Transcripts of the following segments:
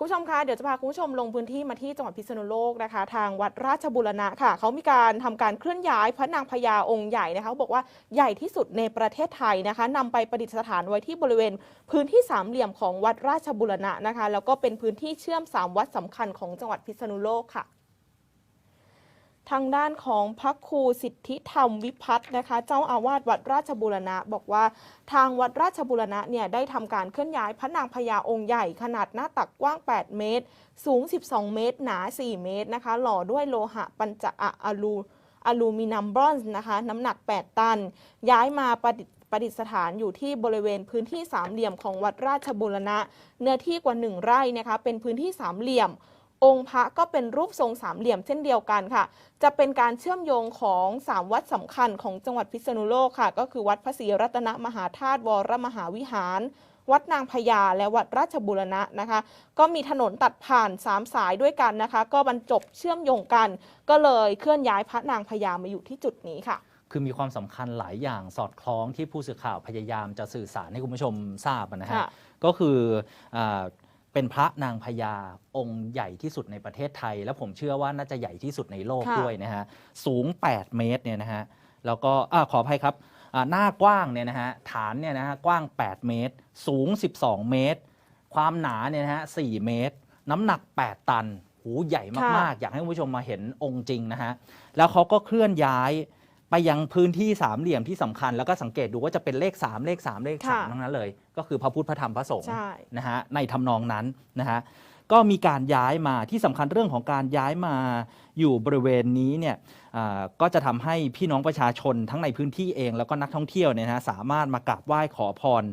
คุณผู้ชมคะเดี๋ยวจะพาคุณผู้ชมลงพื้นที่มาที่จังหวัดพิษณุโลกนะคะ ทางวัดราชบุรณะค่ะเขามีการทำการเคลื่อนย้ายพระนางพญาองค์ใหญ่นะคะบอกว่าใหญ่ที่สุดในประเทศไทยนะคะนำไปประดิษฐานไว้ที่บริเวณ พื้นที่สามเหลี่ยมของวัดราชบุรณะนะคะ แล้วก็เป็นพื้นที่เชื่อมสามวัดสำคัญของจังหวัดพิษณุโลกค่ะ ทางด้านของพระครูสิทธิธรรมวิพัฒน์นะคะ เจ้าอาวาสวัดราชบุรณะ บอกว่าทางวัดราชบุรณะเนี่ยได้ทำการเคลื่อนย้ายพระนางพญาองค์ใหญ่ขนาดหน้าตักกว้าง 8 เมตร สูง 12 เมตร หนา 4 เมตรนะคะ หล่อด้วยโลหะปัญจอะอะลูอลูมิเนัมบรอนซ์นะคะน้ำหนัก 8 ตัน ย้ายมาประดิษประดิษฐานอยู่ที่บริเวณพื้นที่สามเหลี่ยมของวัดราชบุรณะ เนื้อที่กว่า 1 ไร่นะคะเป็นพื้นที่สามเหลี่ยม องค์พระก็เป็นรูปทรงสามเหลี่ยมเช่นเดียวกันค่ะ จะเป็นการเชื่อมโยงของ 3 วัดสำคัญของจังหวัดพิษณุโลกค่ะ ก็คือวัดพระศรีรัตนมหาธาตุวรมหาวิหาร วัดนางพญาและวัดราชบุรณะนะคะ ก็มีถนนตัดผ่าน 3 สายด้วยกันนะคะ ก็บรรจบเชื่อมโยงกัน ก็เลยเคลื่อนย้ายพระนางพญามาอยู่ที่จุดนี้ค่ะคือมีความสำคัญหลายอย่างสอดคล้องที่ผู้สื่อข่าวพยายามจะสื่อสารให้คุณผู้ชมทราบนะฮะค่ะก็คืออา เป็นพระนางพญาองค์ใหญ่ที่สุดในประเทศไทย และผมเชื่อว่าน่าจะใหญ่ที่สุดในโลกค่ะ ด้วยนะฮะสูง 8 เมตรเนี่ยนะฮะแล้วก็อาขออภัยครับอ่าหน้ากว้างเนี่ยนะฮะฐานเนี่ยนะฮะกว้าง 8 เมตร สูง 12 เมตร ความหนาเนี่ยนะฮะ4เมตร น้ำหนัก 8 ตัน หูใหญ่มากๆ อยากให้คุณผู้ชมมาเห็นองค์จริงนะฮะแล้วเขาก็เคลื่อนย้าย ไปยังพื้นที่สามเหลี่ยมที่สำคัญ แล้วก็สังเกตดูว่าจะเป็นเลข 3 เลข 3 เลขค่ะ3ทั้งนั้นเลย ก็คือพระพุทธพระธรรมพระสงฆ์ใช่นะฮะในทำนองนั้นนะฮะก็มีการย้ายมาที่สำคัญเรื่องของการย้ายมาอยู่บริเวณนี้เนี่ยอ่าก็จะทำให้พี่น้องประชาชนทั้งในพื้นที่เองแล้วก็นักท่องเที่ยวเนี่ยนะฮะสามารถมากราบไหว้ขอพรอ่า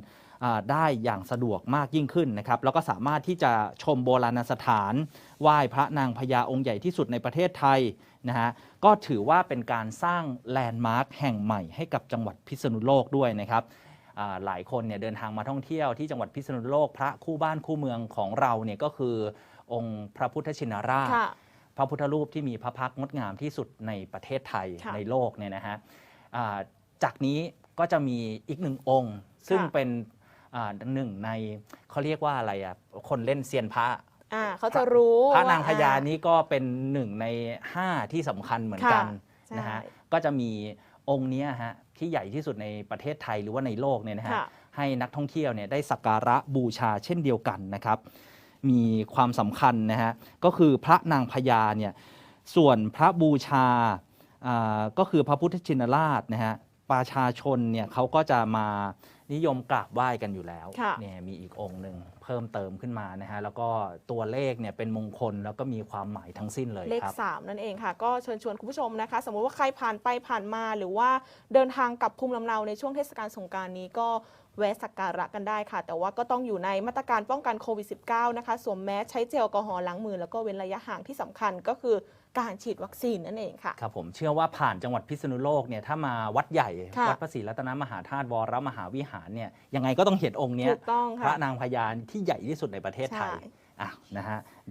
ได้อย่างสะดวกมากยิ่งขึ้นนะครับ แล้วก็สามารถที่จะชมโบราณสถานไหว้พระนางพญาองค์ใหญ่ที่สุดในประเทศไทยนะฮะก็ถือว่าเป็นการสร้างแลนด์มาร์คแห่งใหม่ให้กับจังหวัดพิษณุโลกด้วยนะครับอ่าหลายคนเนี่ยเดินทางมาท่องเที่ยวที่จังหวัดพิษณุโลกพระคู่บ้านคู่เมืองของเราเนี่ยก็คือองค์พระพุทธชินราชค่ะพระพุทธรูปที่มีพระพักตร์งดงามที่สุดในประเทศไทยค่ะในโลกเนี่ยนะฮะอ่าจากนี้ก็จะมีอีกหนึ่งองค์ ซึ่งค่ะเป็นอ่า หนึ่งในเขาเรียกว่าอะไรอะคนเล่นเซียนพระอ่าเขาจะรู้พระนางพญาว่นี้ก็เป็นหนึ่งในห้าที่สำคัญเหมือนกันค่ะนะฮะใช่ก็จะมีองค์เนี้ยฮะที่ใหญ่ที่สุดในประเทศไทยหรือว่าในโลกเนี่ยนะฮะค่ะให้นักท่องเที่ยวเนี่ยได้สักการะบูชาเช่นเดียวกันนะครับ มีความสำคัญนะฮะก็คือพระนางพญาเนี่ยส่วนพระบูชาอ่าก็คือพระพุทธชินราชนะฮะ ประชาชนเนี่ยเขาก็จะมานิยมกราบไหว้กันอยู่แล้วค่ะ เนี่ยมีอีกองค์หนึ่งเพิ่มเติมขึ้นมานะฮะแล้วก็ตัวเลขเนี่ยเป็นมงคลแล้วก็มีความหมายทั้งสิ้นเลยเลขครับ3นั่นเองค่ะ ก็เชิญชวนคุณผู้ชมนะคะ สมมุติว่าใครผ่านไปผ่านมาหรือว่าเดินทางกลับภูมิลำเนาในช่วงเทศกาลสงกรารนี้ก็ แวะสักการะกันได้ค่ะ แต่ว่าก็ต้องอยู่ในมาตรการป้องกันโควิด -19 นะคะ สวมแมสใช้เจลแอลกอฮอล์ล้างมือ แล้วก็เว้นระยะห่างที่สำคัญก็คือการฉีดวัคซีนนั่นเองค่ะ ครับผมเชื่อว่าผ่านจังหวัดพิษณุโลกเนี่ยถ้ามาวัดใหญ่ค่ะวัดพระศรีรัตนมหาธาตุวรมหาวิหารเนี่ยยังไงก็ต้องเห็นองค์เนี้ยถูกต้องพระค่ะนางพญาที่ใหญ่ที่สุดในประเทศไทยใช่อะนะฮะ